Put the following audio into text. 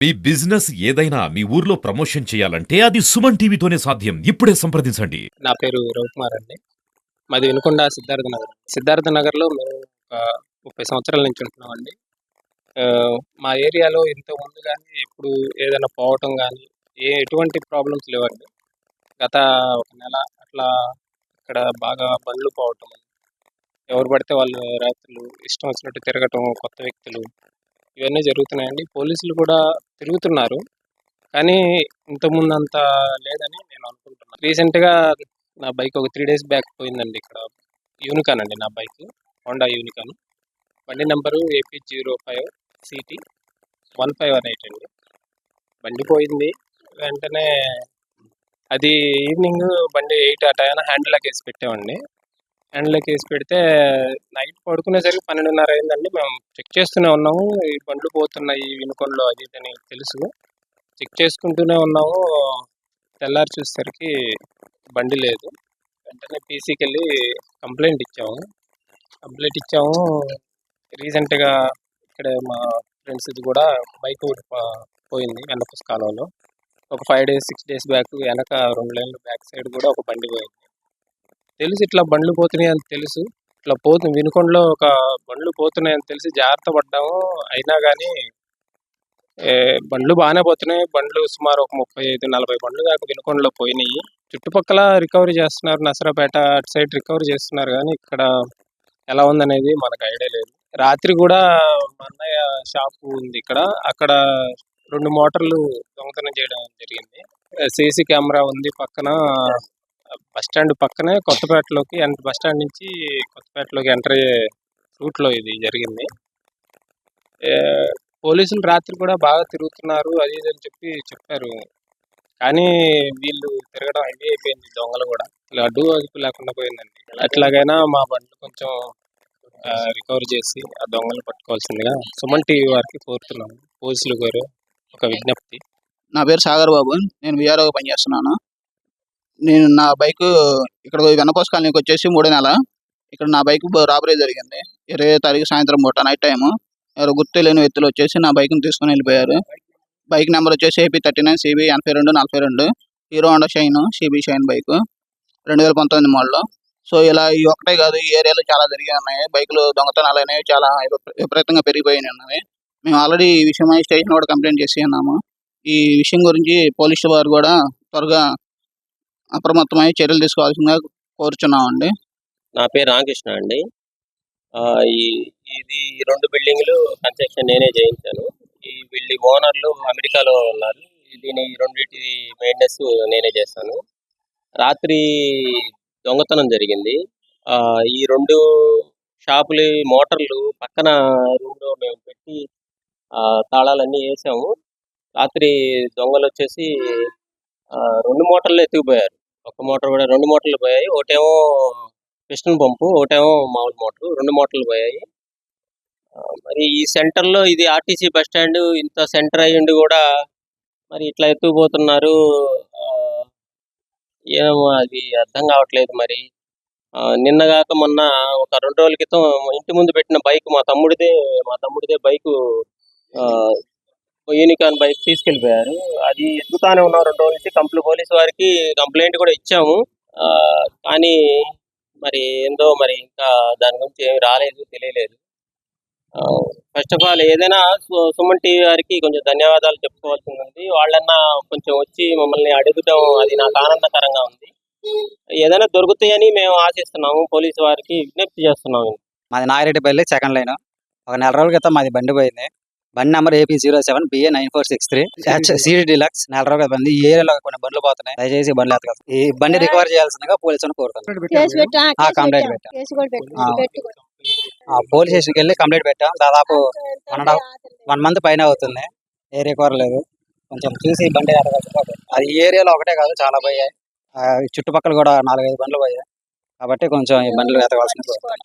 మీ business ఏదైనా మీ ఊర్లో promotion చేయాలంటే అది సుమన్ టీవీతోనే సాధ్యం. ఇప్పుడే సంప్రదించండి. నా పేరు రవికుమార్ అండి. మాది వినుకొండ సిద్ధార్థ నగర్. సిద్ధార్థ నగర్లో మేము ఒక ముప్పై సంవత్సరాల నుంచి ఉంటున్నామండి ఆ, మా ఏరియాలో ఇంతకు ముందు కానీ ఎప్పుడు ఏదైనా పోవటం కానీ ఏ ఎటువంటి ప్రాబ్లమ్స్ లేవండి. గత ఒక నెల అట్లా ఇక్కడ బాగా బండ్లు పోవటం ఎవరు పడితే వాళ్ళు రాత్రులు ఇష్టం వచ్చినట్టు తిరగటం కొత్త వ్యక్తులు ఇవన్నీ జరుగుతున్నాయండి. పోలీసులు కూడా తిరుగుతున్నారు. కానీ ఇంతకుముందు అంత లేదని నేను అనుకుంటున్నాను రీసెంట్గా నా బైక్ ఒక త్రీ డేస్ బ్యాక్ పోయిందండి ఇక్కడ. యూనికాన్ అండి నా బైక్. Honda Unicorn. బండి number AP zero five CT one five one eight అండి. బండి పోయింది. వెంటనే అది ఈవినింగ్ బండి ఎయిట్ ఆ టైం హ్యాండిల్లోకి వేసి పెట్టామండి. హ్యాండ్లోకి వేసి పెడితే నైట్ పడుకునేసరికి పన్నెండున్నర అయిందండి. మేము చెక్ చేస్తూనే ఉన్నాము. ఈ బండ్లు పోతున్నాయి వినుకొండలో అది ఇది అని తెలుసు. చెక్ చేసుకుంటూనే ఉన్నాము. తెల్లారి చూసేసరికి బండి లేదు. వెంటనే పీసీకి వెళ్ళి కంప్లైంట్ ఇచ్చాము. కంప్లైంట్ ఇచ్చాము. రీసెంట్గా ఇక్కడ మా ఫ్రెండ్స్ ఇది కూడా బైక్ ఒకటి పోయింది వెనక కాలంలో ఒక five days six days back వెనక రెండు లైన్ల బ్యాక్ సైడ్ కూడా ఒక బండి పోయింది. తెలుసు ఇట్లా బండ్లు పోతున్నాయి అని తెలుసు. ఇట్లా పోతుంది వినుకొండలో ఒక బండ్లు పోతున్నాయి అని తెలిసి. జాగ్రత్త పడ్డాము. అయినా కానీ బండ్లు బాగానే పోతున్నాయి. బండ్లు సుమారు ఒక ముప్పై ఐదు నలభై బండ్లు దాకా వినుకొండలో పోయినాయి. చుట్టుపక్కల రికవరీ చేస్తున్నారు. నసరాపేట అటు సైడ్ రికవరీ చేస్తున్నారు. కానీ ఇక్కడ ఎలా ఉందనేది మనకు ఐడియా లేదు. రాత్రి కూడా మా అన్నయ్య షాపు ఉంది ఇక్కడ. అక్కడ రెండు మోటార్లు దొంగతనం చేయడం జరిగింది. సీసీ కెమెరా ఉంది పక్కన. బస్ స్టాండ్ పక్కనే కొత్తపేటలోకి ఎంటర్ బస్ స్టాండ్ నుంచి కొత్తపేటలోకి ఎంటర్ అయ్యే రూట్లో ఇది జరిగింది. పోలీసులు రాత్రి కూడా బాగా తిరుగుతున్నారు అది ఇది అని చెప్పి చెప్పారు. కానీ వీళ్ళు తిరగడం ఇది అయిపోయింది దొంగలు కూడా. ఇలా అడ్డు అదుపు లేకుండా పోయిందండి. అట్లాగైనా మా బండ్లు కొంచెం రికవర్ చేసి ఆ దొంగలు పట్టుకోవాల్సిందిగా సుమన్ టీవీ వారికి కోరుతున్నాను. పోలీసులు గారు ఒక విజ్ఞప్తి. నా పేరు సాగర్ బాబు నేను విఆర్ఓగా పనిచేస్తున్నాను. నేను నా బైక్ ఇక్కడ వెనకోస్ కాలనీకి వచ్చేసి మూడో నెల. ఇక్కడ నా బైక్ రాబరీ జరిగింది. ఇరవై తారీఖు సాయంత్రం పూట నైట్ టైము. ఎవరు గుర్తు లేని వ్యక్తులు వచ్చేసి నా బైక్ని తీసుకుని వెళ్ళిపోయారు. బైక్ నెంబర్ వచ్చేసి ఏపీ థర్టీ నైన్ సిబి ఎనభై రెండు నలభై రెండు. Hero Honda Shine CB Shine bike. రెండు వేల పంతొమ్మిది మోడల్. సో ఇలా ఈ ఒక్కటే కాదు ఈ ఏరియాలో చాలా జరిగి ఉన్నాయి. బైకులు దొంగతనాలు అనేవి చాలా విపరీతంగా పెరిగిపోయి ఉన్నాయి. మేము ఆల్రెడీ ఈ విషయమై స్టేషన్ కూడా కంప్లైంట్ చేసి ఉన్నాము. ఈ విషయం గురించి పోలీసు వారు కూడా త్వరగా అప్రమత్తమై చర్యలు తీసుకోవాల్సిందిగా కోరుచున్నామండి. నా పేరు రామకృష్ణ అండి. ఆ, ఈ ఇది ఈ రెండు బిల్డింగ్లు కన్స్ట్రక్షన్ నేనే చేయించాను. ఈ బిల్డింగ్ ఓనర్లు అమెరికాలో ఉన్నారు. దీని ఈ రెండింటి మెయింటెనెన్స్ నేనే చేస్తాను. రాత్రి దొంగతనం జరిగింది. ఆ, ఈ రెండు షాపులు మోటార్లు పక్కన రూమ్లో మేము పెట్టి ఆ, తాళాలన్నీ వేసాము. రాత్రి దొంగలు వచ్చేసి రెండు మోటార్లు ఎత్తుకుపోయారు. ఒక మోటార్ కూడా రెండు మోటార్లు పోయాయి. ఒకటేమో పిస్టన్ పంపు ఒకటేమో మామూలు మోటార్. రెండు మోటార్లు పోయాయి. మరి ఈ సెంటర్లో ఇది ఆర్టీసీ బస్ స్టాండ్ ఇంత సెంటర్ అయ్యిండి కూడా మరి ఇట్లా ఎత్తుకుపోతున్నారు. ఆ, ఏమో అది అర్థం కావట్లేదు మరి. ఆ, నిన్నగాక మొన్న ఒక రెండు రోజుల క్రితం ఇంటి ముందు పెట్టిన బైక్ మా తమ్ముడిదే మా తమ్ముడిదే బైక్ యూనికాన్ బైక్ తీసుకెళ్ళిపోయారు అది ఎత్తుతానే ఉన్నాం రెండు రోజుల నుంచి కంప్లీ పోలీసు వారికి కంప్లైంట్ కూడా ఇచ్చాము. ఆ, కానీ మరి ఏందో మరి ఇంకా దాని గురించి ఏమి రాలేదు తెలియలేదు. ఫస్ట్ ఆఫ్ ఆల్ ఏదైనా సుమన్ టీవీ వారికి కొంచెం ధన్యవాదాలు చెప్పుకోవాల్సి ఉంది. వాళ్ళన్నా కొంచెం వచ్చి మమ్మల్ని అడుగుతాం అది నాకు ఆనందకరంగా ఉంది. ఏదైనా దొరుకుతాయని మేము ఆశిస్తున్నాము పోలీసు వారికి విజ్ఞప్తి చేస్తున్నాము. మాది నాగిరెడ్డిపల్లి సెకండ్ లైన్. ఒక నెల రోజుల క్రితం మాది బండి పోయింది. బండి number AP zero seven BA nine four six three. CD Deluxe నెల రోజుల బండి. ఈ ఏరియాలో కొన్ని బండ్లు పోతున్నాయి. దయచేసి బండ్లు ఎత్తగలరు ఈ బండి రికవర్ చేయాల్సిందిగా పోలీసులను కోరుతున్నాను. కేసు పెట్టా ఆ, కేసు కంప్లైంట్ పెట్టాం. పెట్టాం. కేసు కూడా పెట్టాం. ఆ. పెట్టుకో. ఆ, పోలీస్ స్టేషన్కి వెళ్ళి కంప్లైంట్ పెట్టాం. దాదాపు one and half one month పైన అవుతుంది. ఏ రికవర్ లేదు. కొంచెం చూసి బండి. అది ఈ ఏరియాలో ఒకటే కాదు చాలా పోయాయి. చుట్టుపక్కల కూడా నాలుగైదు బండ్లు పోయాయి. కాబట్టి కొంచెం ఈ బండ్లు ఎత్తగాల్సింది కోరుతున్నాను